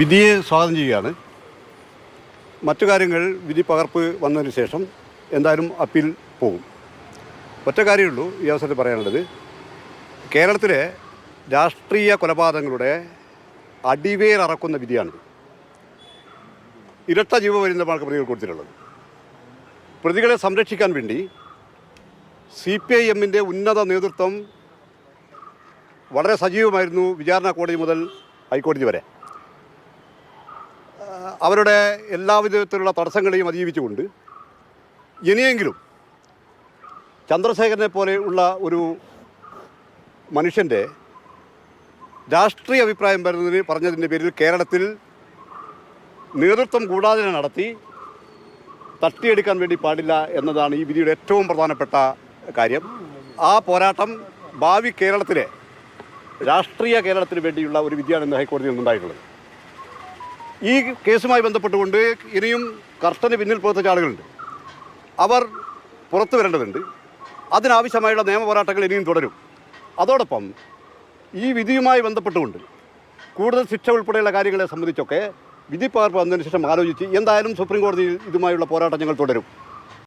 വിധിയെ സ്വാഗതം ചെയ്യുകയാണ്. മറ്റു കാര്യങ്ങൾ വിധി പകർപ്പ് വന്നതിന് ശേഷം എന്തായാലും അപ്പീൽ പോകും. ഒറ്റ കാര്യമുള്ളൂ ഈ അവസരത്തിൽ പറയാനുള്ളത്. കേരളത്തിലെ രാഷ്ട്രീയ കൊലപാതകങ്ങളുടെ അടിവേരറക്കുന്ന വിധിയാണ് ഇരട്ട ജീവപര്യന്തമാണ് പ്രതികൾ കൊടുത്തിട്ടുള്ളത്. പ്രതികളെ സംരക്ഷിക്കാൻ വേണ്ടി സി പി ഐ എമ്മിന്റെ ഉന്നത നേതൃത്വം വളരെ സജീവമായിരുന്നു വിചാരണ കോടതി മുതൽ ഹൈക്കോടതി വരെ. അവരുടെ എല്ലാവിധത്തിലുള്ള തടസ്സങ്ങളെയും അതിജീവിച്ചുകൊണ്ട് ഇനിയെങ്കിലും ചന്ദ്രശേഖരനെ പോലെയുള്ള ഒരു മനുഷ്യന്റെ രാഷ്ട്രീയ അഭിപ്രായം വരുന്നതിന് പറഞ്ഞതിന്റെ പേരിൽ കേരളത്തിൽ നേതൃത്വം കൂടാതെ നടത്തി തട്ടിയെടുക്കാൻ വേണ്ടി പാടില്ല എന്നതാണ് ഈ വിധിയുടെ ഏറ്റവും പ്രധാനപ്പെട്ട കാര്യം. ആ പോരാട്ടം ഭാവി കേരളത്തിലെ രാഷ്ട്രീയ കേരളത്തിന് വേണ്ടിയുള്ള ഒരു വിധിയാണ് ഇന്ന് ഹൈക്കോടതിയിൽ നിന്നുണ്ടായിട്ടുള്ളത്. ഈ കേസുമായി ബന്ധപ്പെട്ടുകൊണ്ട് ഇനിയും കർഷന് പിന്നിൽ പ്രവർത്തിച്ച ആളുകളുണ്ട് അവർ പുറത്തു വരേണ്ടതുണ്ട്. അതിനാവശ്യമായുള്ള നിയമപോരാട്ടങ്ങൾ ഇനിയും തുടരും. അതോടൊപ്പം ഈ വിധിയുമായി ബന്ധപ്പെട്ടുകൊണ്ട് കൂടുതൽ ശിക്ഷ ഉൾപ്പെടെയുള്ള കാര്യങ്ങളെ സംബന്ധിച്ചൊക്കെ വിധി പകർപ്പ് വന്നതിന് ശേഷം ആലോചിച്ച് എന്തായാലും സുപ്രീം കോടതിയിൽ ഇതുമായുള്ള പോരാട്ടം ഞങ്ങൾ തുടരും.